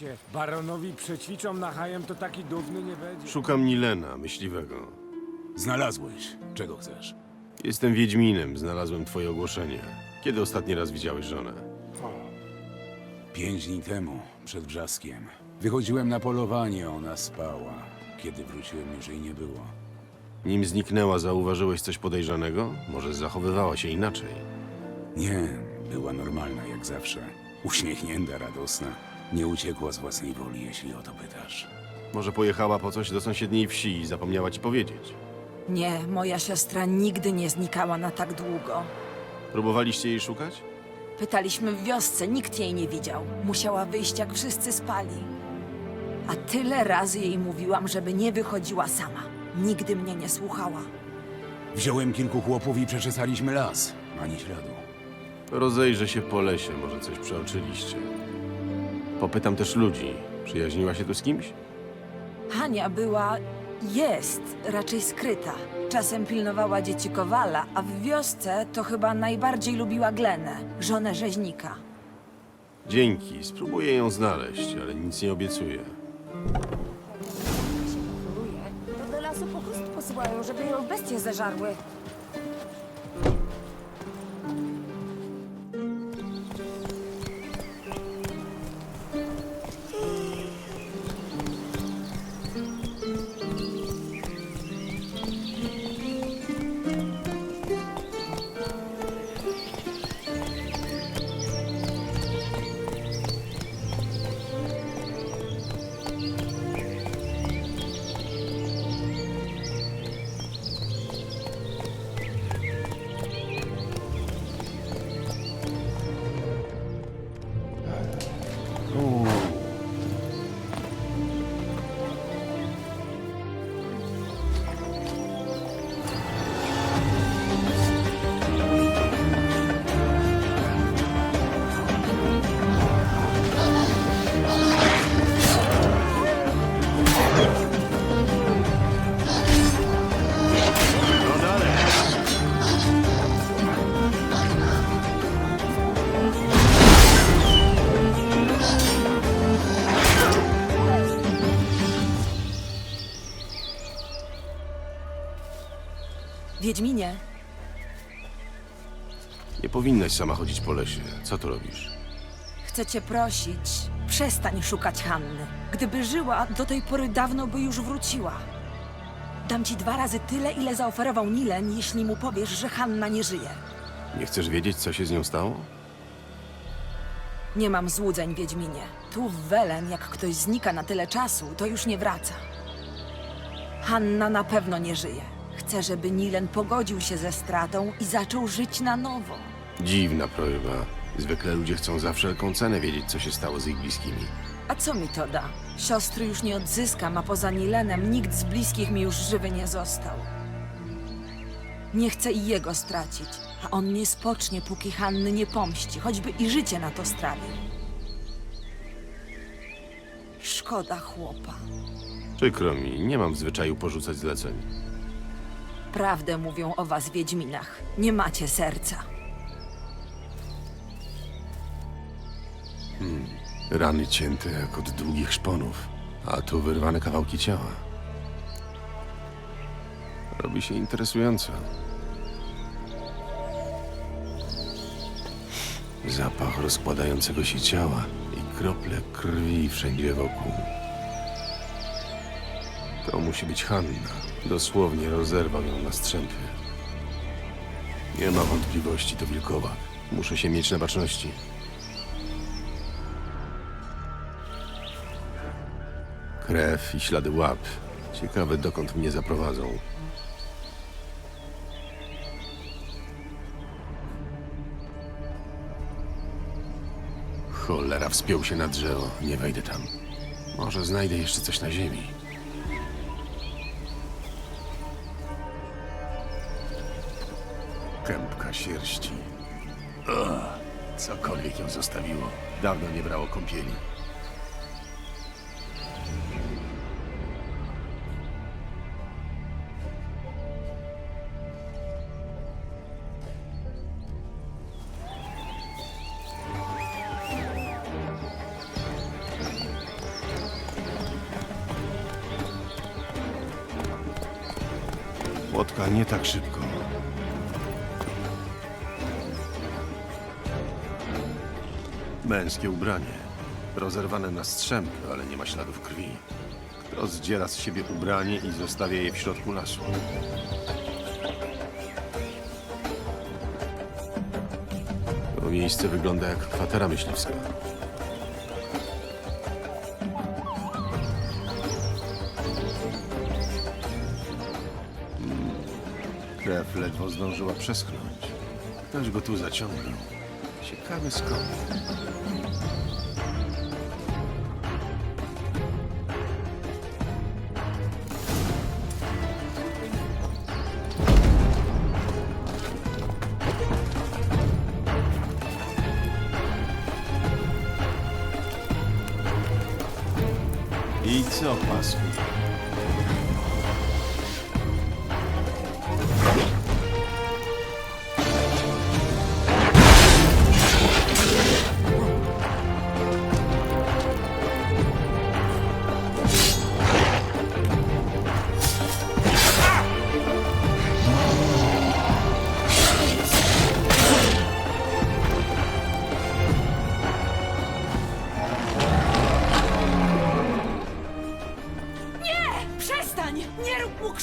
Cię, baronowi przećwiczą na hajem, to taki dumny nie będzie. Szukam Nilena, myśliwego. Znalazłeś. Czego chcesz? Jestem Wiedźminem, znalazłem twoje ogłoszenie. Kiedy ostatni raz widziałeś żonę? Pięć dni temu, przed wrzaskiem. Wychodziłem na polowanie, ona spała. Kiedy wróciłem, już jej nie było. Nim zniknęła, zauważyłeś coś podejrzanego? Może zachowywała się inaczej? Nie, była normalna jak zawsze. Uśmiechnięta, radosna. Nie uciekła z własnej woli, jeśli o to pytasz. Może pojechała po coś do sąsiedniej wsi i zapomniała ci powiedzieć? Nie, moja siostra nigdy nie znikała na tak długo. Próbowaliście jej szukać? Pytaliśmy w wiosce, nikt jej nie widział. Musiała wyjść, jak wszyscy spali. A tyle razy jej mówiłam, żeby nie wychodziła sama. Nigdy mnie nie słuchała. Wziąłem kilku chłopów i przeczesaliśmy las. Ani śladu. Rozejrzę się po lesie, może coś przeoczyliście. Popytam też ludzi. Przyjaźniła się tu z kimś? Hania była. jest raczej skryta. Czasem pilnowała dzieci Kowala, a w wiosce to chyba najbardziej lubiła Glenę, żonę rzeźnika. Dzięki, spróbuję ją znaleźć, ale nic nie obiecuję. się pochoruje, to do lasu po prostu posyłają, żeby ją bestie zeżarły. Wiedźminie, Nie powinnaś sama chodzić po lesie. Co tu robisz? chcę cię prosić, przestań szukać Hanny. Gdyby żyła, do tej pory dawno by już wróciła. Dam ci dwa razy tyle, ile zaoferował Nilen, jeśli mu powiesz, że Hanna nie żyje. Nie chcesz wiedzieć, co się z nią stało? Nie mam złudzeń, Wiedźminie. Tu w Welen, jak ktoś znika na tyle czasu, to już nie wraca. Hanna na pewno nie żyje. Chcę, żeby Nilen pogodził się ze stratą i zaczął żyć na nowo. Dziwna prośba. Zwykle ludzie chcą za wszelką cenę wiedzieć, co się stało z ich bliskimi. A co mi to da? Siostry już nie odzyskam, a poza Nilenem nikt z bliskich mi już żywy nie został. Nie chcę i jego stracić, a on nie spocznie, póki Hanny nie pomści, choćby i życie na to strawił. Szkoda chłopa. Przykro mi, nie mam w zwyczaju porzucać zleceń. Prawdę mówią o was, Wiedźminach. Nie macie serca. Rany cięte jak od długich szponów, a tu wyrwane kawałki ciała. Robi się interesująco. Zapach rozkładającego się ciała i krople krwi wszędzie wokół. To musi być Hanna. Dosłownie rozerwał ją na strzępy. Nie ma wątpliwości, to wilkowak. Muszę się mieć na baczności. Krew i ślady łap. Ciekawe, dokąd mnie zaprowadzą. Cholera, wspiął się na drzewo. Nie wejdę tam. Może znajdę jeszcze coś na ziemi. Kępka sierści. Ugh, cokolwiek ją zostawiło. Dawno nie brało kąpieli. Łotka nie tak szybko. Męskie ubranie. Rozerwane na strzępy, ale nie ma śladów krwi. Kto zdziera z siebie ubranie i zostawia je w środku lasu? To miejsce wygląda jak kwatera myśliwska. Mm, Krew ledwo zdążyła przeschnąć. Ktoś go tu zaciągnął. Ciekawy skąd. I co, pasku?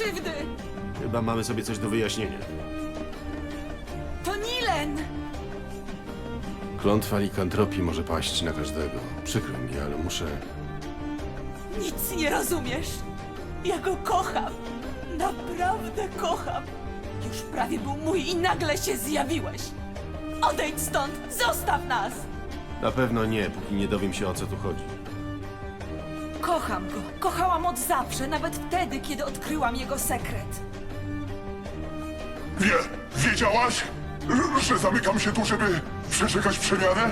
Krzywdy! Chyba mamy sobie coś do wyjaśnienia. To Nilen! Klątwa likantropii może paść na każdego. Przykro mi, ale muszę... Nic nie rozumiesz. Ja go kocham. Naprawdę kocham. Już prawie był mój i nagle się zjawiłeś. Odejdź stąd! Zostaw nas! Na pewno nie, póki nie dowiem się o co tu chodzi. Kocham go. Kochałam od zawsze, nawet wtedy, kiedy odkryłam jego sekret. Wie, wiedziałaś, że zamykam się tu, żeby przeczekać przemianę?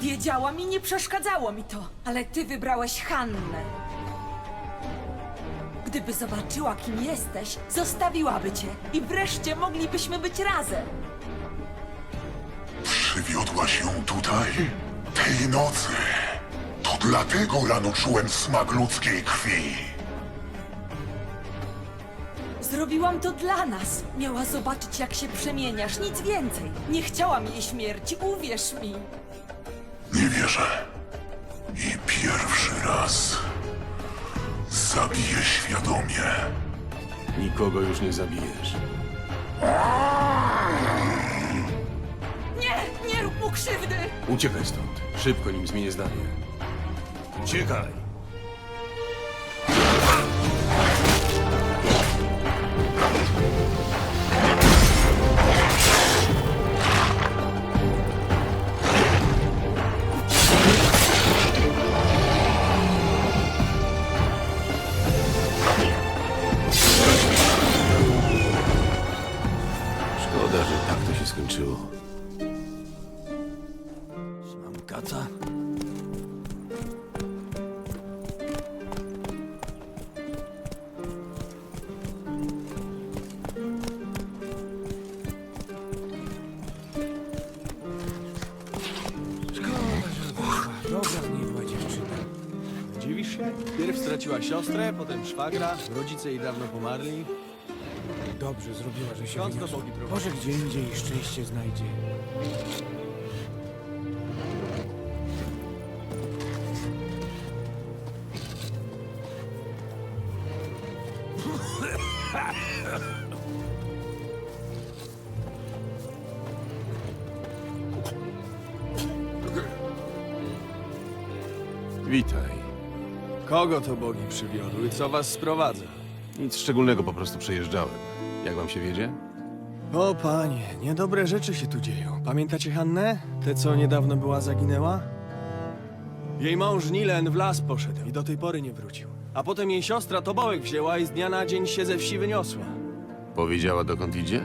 Wiedziałam i nie przeszkadzało mi to, ale ty wybrałeś Hannę. Gdyby zobaczyła, kim jesteś, zostawiłaby cię i wreszcie moglibyśmy być razem. Przywiodłaś ją tutaj, tej nocy. To dlatego rano czułem smak ludzkiej krwi. Zrobiłam to dla nas. Miała zobaczyć, jak się przemieniasz, nic więcej. Nie chciałam jej śmierci, uwierz mi. Nie wierzę. I pierwszy raz zabiję świadomie. Nikogo już nie zabijesz. Mu krzywdy! Uciekaj stąd. Szybko, nim zmienię zdanie. Uciekaj! Szkoda, że tak to się skończyło. Dziewczyna. Dziwisz się? Pierw straciła siostrę, potem szwagra, rodzice jej dawno pomarli. Dobrze zrobiła, że się Skąd to wyniosła. bogi prowadzą? Może gdzie indziej szczęście znajdzie. Witaj. Kogo to bogi przywiodły? Co was sprowadza? Nic szczególnego, po prostu przejeżdżałem. Jak wam się wiedzie? O panie, niedobre rzeczy się tu dzieją. Pamiętacie Hannę? Tę, co niedawno była zaginęła? Jej mąż Nilen w las poszedł i do tej pory nie wrócił. A potem jej siostra tobołek wzięła i z dnia na dzień się ze wsi wyniosła. Powiedziała dokąd idzie?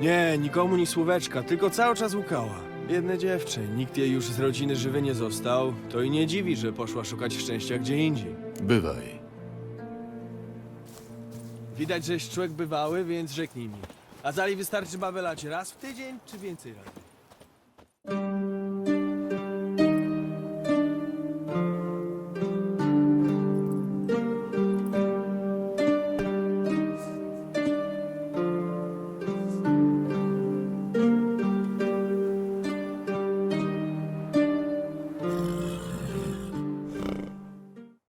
Nie, nikomu ni słóweczka, tylko cały czas łukała. Biedne dziewczę, nikt jej już z rodziny żywy nie został. To i nie dziwi, że poszła szukać szczęścia gdzie indziej. Bywaj. Widać, żeś człowiek bywały, więc rzeknij mi. A zali wystarczy babelać raz w tydzień, czy więcej razy?